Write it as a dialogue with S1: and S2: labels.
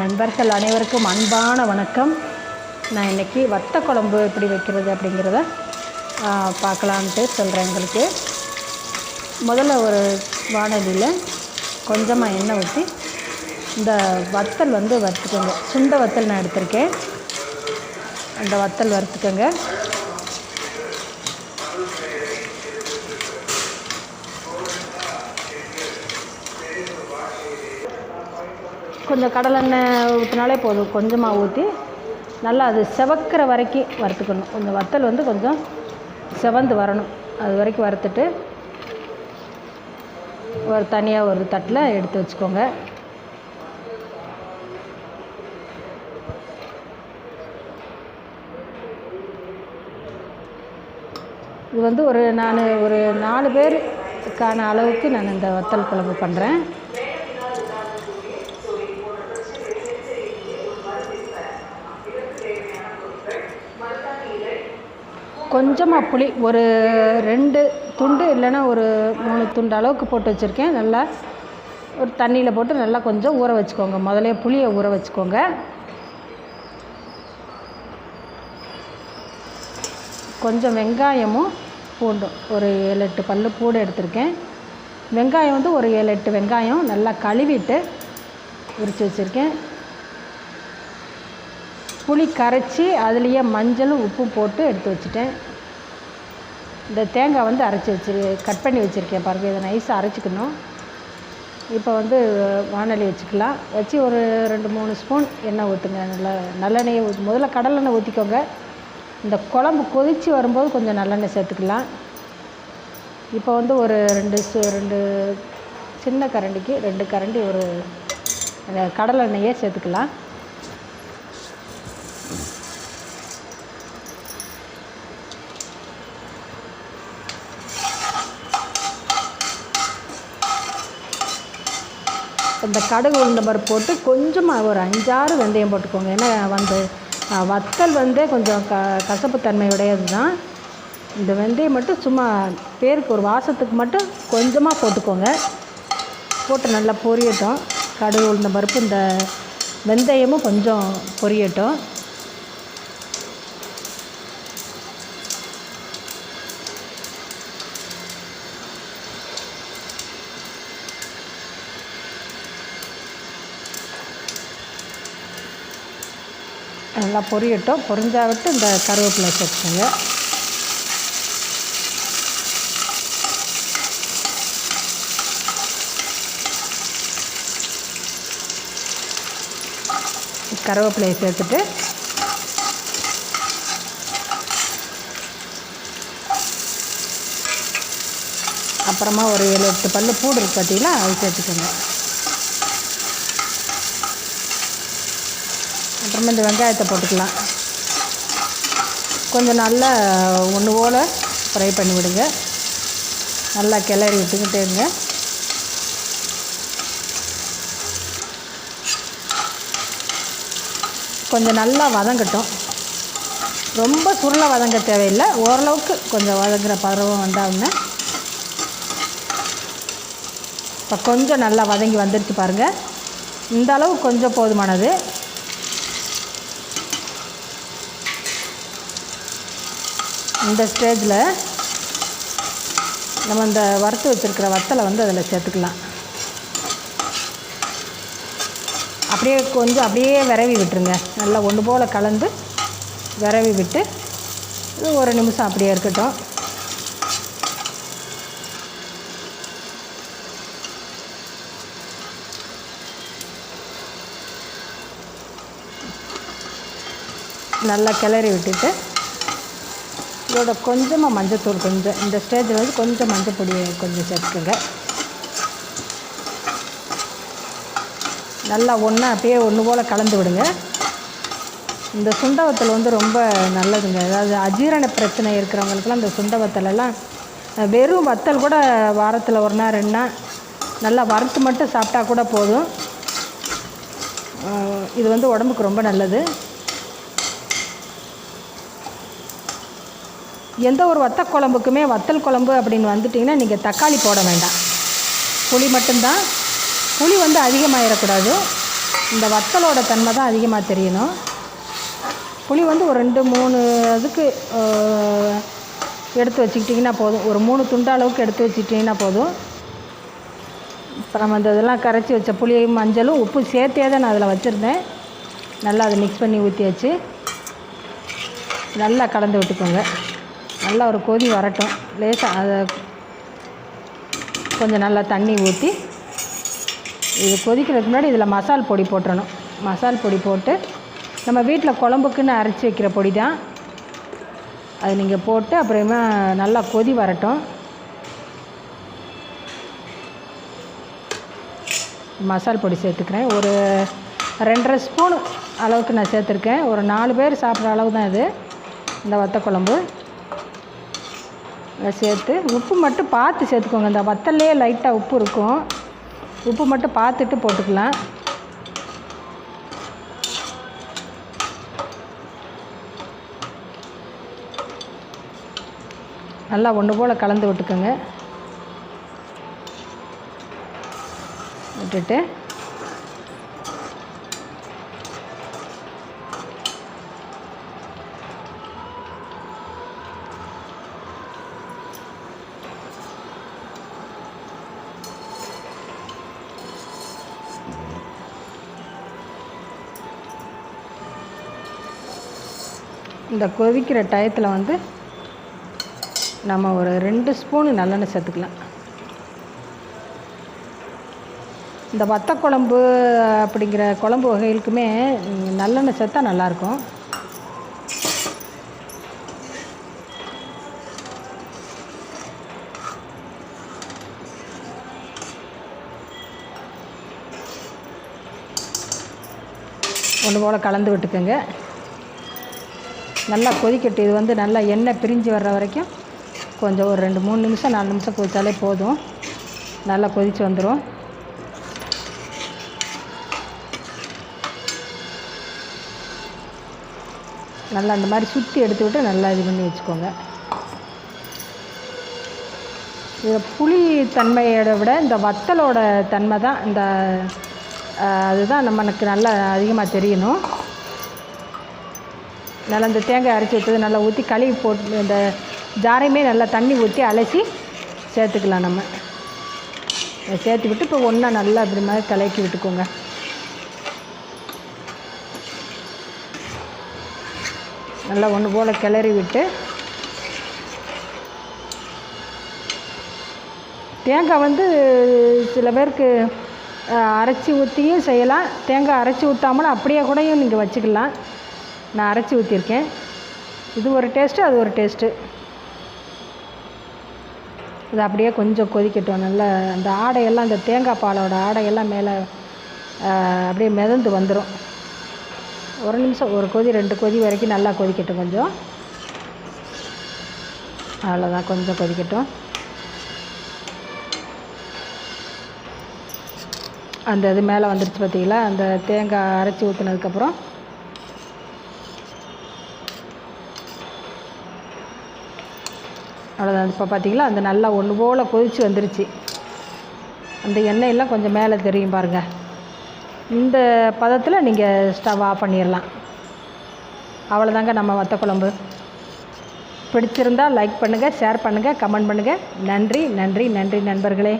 S1: நண்பர்கள் அனைவருக்கும் அன்பான வணக்கம். நான் இன்றைக்கி வத்த குழம்பு எப்படி வைக்கிறது அப்படிங்கிறத பார்க்கலான்ட்டு சொல்கிறேன் உங்களுக்கு. முதல்ல ஒரு வானொலியில் கொஞ்சமாக எண்ணெய் ஊற்றி இந்த வத்தல் வந்து வறுத்துக்கோங்க. சுண்ட வத்தல் நான் எடுத்திருக்கேன். அந்த வத்தல் வறுத்துக்கோங்க. கொஞ்சம் கடலெண்ணெய் ஊற்றினாலே போதும். கொஞ்சமாக ஊற்றி நல்லா அது செவக்கிற வரைக்கும் வறுத்துக்கணும். கொஞ்சம் வத்தல் வந்து கொஞ்சம் செவந்து வரணும். அது வரைக்கும் வறுத்துட்டு ஒரு தனியாக ஒரு தட்டில் எடுத்து வச்சுக்கோங்க. இது வந்து ஒரு நான் ஒரு நாலு பேருக்கான அளவுக்கு நான் இந்த வத்தல் குழம்பு பண்ணுறேன் கொஞ்சமாக புளி ஒரு ரெண்டு துண்டு இல்லைன்னா ஒரு மூணு துண்டு அளவுக்கு போட்டு வச்சுருக்கேன். நல்லா ஒரு தண்ணியில் போட்டு நல்லா கொஞ்சம் ஊற வச்சுக்கோங்க. முதலே புளியை ஊற வச்சுக்கோங்க. கொஞ்சம் வெங்காயமும் பூண்டும் ஒரு ஏழு எட்டு பல்லு பூண்டு எடுத்திருக்கேன். வெங்காயம் வந்து ஒரு ஏழு எட்டு வெங்காயம் நல்லா கழுவிட்டு உரித்து வச்சுருக்கேன். புளி கரைச்சி அதுலேயே மஞ்சளும் உப்பும் போட்டு எடுத்து வச்சுட்டேன். இந்த தேங்காய் வந்து அரைச்சி வச்சு கட் பண்ணி வச்சுருக்கேன் பாருங்கள் இதை நைஸாக அரைச்சிக்கணும். இப்போ வந்து வானொலி வச்சுக்கலாம். வச்சு ஒரு ரெண்டு மூணு ஸ்பூன் எண்ணெய் ஊற்றுங்க நல்லா நல்லெண்ணெயை ஊற்றி முதல்ல கடலெண்ணெய் ஊற்றிக்கோங்க இந்த குழம்பு கொதித்து வரும்போது கொஞ்சம் நல்லெண்ணெய் சேர்த்துக்கலாம். இப்போ வந்து ஒரு ரெண்டு சு ரெண்டு சின்ன கரண்டிக்கு ரெண்டு கரண்டி ஒரு கடலெண்ணெயே சேர்த்துக்கலாம். இந்த கடுகு உளுந்த பருப்பு போட்டு கொஞ்சமாக ஒரு அஞ்சாறு வெந்தயம் போட்டுக்கோங்க. ஏன்னா வந்து வத்தல் வந்து கொஞ்சம் க கசப்புத்தன்மை உடையது தான் இந்த வெந்தயம் மட்டும் சும்மா பேருக்கு ஒரு வாசத்துக்கு மட்டும் கொஞ்சமாக போட்டுக்கோங்க. போட்டு நல்லா பொரியட்டும். கடுகு உளுந்த பருப்பு இந்த வெந்தயமும் கொஞ்சம் பொரியட்டும். நல்லா பொரியட்டும். பொரிஞ்சா விட்டு இந்த கருவேப்பிலை சேர்த்துக்கோங்க. கருவேப்பிலையை சேர்த்துட்டு அப்புறமா ஒரு ஏழு எட்டு பல்லு பூடு இருக்கு பார்த்தீங்களா அது சேர்த்துக்கோங்க. அப்புறமா இந்த வெங்காயத்தை போட்டுக்கலாம். கொஞ்சம் நல்லா ஒன்று போல் ஃப்ரை பண்ணி விடுங்க. நல்லா கிளறி விட்டுக்கிட்டே இருங்க. கொஞ்சம் நல்லா வதங்கட்டும். ரொம்ப சுருளை வதங்க தேவையில்லை. ஓரளவுக்கு கொஞ்சம் வதங்குற பருவம் வந்தாங்கன்னா இப்போ கொஞ்சம் நல்லா வதங்கி வந்துருச்சு பாருங்கள் இந்த அளவு கொஞ்சம் போதுமானது. இந்த ஸ்டேஜில் நம்ம இந்த வறுத்து வச்சுருக்கிற வத்தலை வந்து அதில் சேர்த்துக்கலாம். அப்படியே கொஞ்சம் அப்படியே விரவி விட்டுருங்க. நல்லா ஒன்று போல் கலந்து விரவி விட்டு இது ஒரு நிமிஷம் அப்படியே இருக்கட்டும். நல்லா கிளறி விட்டுட்டு இதோட கொஞ்சமாக மஞ்சத்தூள் கொஞ்சம் இந்த ஸ்டேஜில் வந்து கொஞ்சம் மஞ்சள் பொடி கொஞ்சம் சேர்த்துக்கோங்க. நல்லா ஒன்றா அப்படியே ஒன்று போல் கலந்து விடுங்க. இந்த சுண்டவத்தல் வந்து ரொம்ப நல்லதுங்க. அதாவது அஜீரண பிரச்சனை இருக்கிறவங்களுக்குலாம் இந்த சுண்டவத்தலெல்லாம் வெறும் வத்தல் கூட வாரத்தில் ஒரு நாள் ரெண்டு நாள் நல்லா வறுத்து மட்டும் சாப்பிட்டா கூட போதும். இது வந்து உடம்புக்கு ரொம்ப நல்லது. எந்த ஒரு வத்த குழம்புக்குமே வத்தல் குழம்பு அப்படின்னு வந்துட்டிங்கன்னா நீங்கள் தக்காளி போட வேண்டாம். புளி மட்டும்தான். புளி வந்து அதிகமாகிடக்கூடாது இந்த வத்தலோட தன்மை தான் அதிகமாக தெரியணும். புளி வந்து ஒரு ரெண்டு மூணு அதுக்கு எடுத்து வச்சுக்கிட்டிங்கன்னா போதும். ஒரு மூணு துண்டு அளவுக்கு எடுத்து வச்சுக்கிட்டிங்கன்னா போதும். இப்போ நம்ம இந்த இதெல்லாம் கரைச்சி வச்ச புளியும் மஞ்சளும் உப்பு சேர்த்தே தான் நான் அதில் வச்சுருந்தேன். நல்லா அதை மிக்ஸ் பண்ணி ஊற்றியாச்சு நல்லா கலந்து விட்டுக்கோங்க. நல்லா ஒரு கொதி வரட்டும். லேசாக அதை கொஞ்சம் நல்லா தண்ணி ஊற்றி இது கொதிக்கிறதுக்கு முன்னாடி இதில் மசால் பொடி போட்டுறணும். மசால் பொடி போட்டு நம்ம வீட்டில் குழம்புக்குன்னு அரைச்சி வைக்கிற பொடி தான். அது நீங்கள் போட்டு அப்புறமா நல்லா கொதி வரட்டும். மசால் பொடி சேர்த்துக்கிறேன். ஒரு ரெண்டரை ஸ்பூன் அளவுக்கு நான் சேர்த்துருக்கேன். ஒரு நாலு பேர் சாப்பிட்ற அளவு தான் இது. இந்த வத்த குழம்பு சேர்த்து உப்பு மட்டும் பார்த்து சேர்த்துக்கோங்க. இந்த வத்தல்லையே லைட்டாக உப்பு இருக்கும். உப்பு மட்டும் பார்த்துட்டு போட்டுக்கலாம். நல்லா ஒன்று போல் கலந்து விட்டுக்கோங்க. விட்டுட்டு இந்த கொதிக்கிற டயத்தில் வந்து நம்ம ஒரு ரெண்டு ஸ்பூனு நல்லெண்ணெய் சேர்த்துக்கலாம். இந்த வத்த குழம்பு அப்படிங்கிற குழம்பு வகைகளுக்குமே நல்லெண்ணெய் சேர்த்தா நல்லாயிருக்கும். ஒன்று போல் கலந்து விட்டுக்கோங்க. நல்லா கொதிக்கட்டு இது வந்து நல்லா எண்ணெய் பிரிஞ்சு வர்ற வரைக்கும் கொஞ்சம் ஒரு ரெண்டு மூணு நிமிஷம் நாலு நிமிஷம் கொதித்தாலே போதும். நல்லா கொதித்து வந்துடும் நல்லா அந்த மாதிரி சுற்றி எடுத்து விட்டு நல்லா இது பண்ணி வச்சுக்கோங்க. இது புளி தன்மையோட விட இந்த வத்தலோட தன்மை தான் இந்த அதுதான் நம்மளுக்கு நல்லா அதிகமாக தெரியணும். நல்லா இந்த தேங்காய் அரைச்சி வச்சது நல்லா ஊற்றி கழுவி போட்டு இந்த ஜாரையுமே நல்லா தண்ணி ஊற்றி அலசி சேர்த்துக்கலாம் நம்ம. சேர்த்து விட்டு இப்போ ஒன்றா நல்லா இப்படி மாதிரி கலக்கி விட்டுக்கோங்க. நல்லா ஒன்று போல் கிளறி விட்டு தேங்காய் வந்து சில பேருக்கு அரைச்சி ஊற்றியும் செய்யலாம். தேங்காய் அரைச்சி ஊற்றாமலும் அப்படியே கூடயும் நீங்கள் வச்சுக்கலாம். நான் அரைச்சி ஊற்றிருக்கேன் இது ஒரு டேஸ்ட்டு அது ஒரு டேஸ்ட்டு இது அப்படியே கொஞ்சம் கொதிக்கட்டும். நல்லா அந்த ஆடையெல்லாம் அந்த தேங்காய் பாலோட ஆடையெல்லாம் மேலே அப்படியே மிதந்து வந்துடும் ஒரு நிமிஷம் ஒரு கொதி ரெண்டு கொதி வரைக்கும் நல்லா கொதிக்கட்டும் கொஞ்சம். அவ்வளோதான் கொஞ்சம் கொதிக்கட்டும். அந்த இது மேலே வந்துருச்சு பார்த்தீங்களா? அந்த தேங்காய் அரைச்சி ஊற்றுனதுக்கப்புறம் அவ்வளோதான் இப்போ பார்த்தீங்களா அந்த நல்லா ஒன்று போல் கொதித்து வந்துருச்சு. அந்த எண்ணெயெல்லாம் கொஞ்சம் மேலே தெரியும் பாருங்கள் இந்த பதத்தில் நீங்கள் ஸ்டவ் ஆஃப் பண்ணிடலாம் அவ்வளோதாங்க நம்ம வத்த குழம்பு. பிடிச்சிருந்தா லைக் பண்ணுங்கள் ஷேர் பண்ணுங்கள் கமெண்ட் பண்ணுங்கள் நன்றி நன்றி நன்றி நண்பர்களே.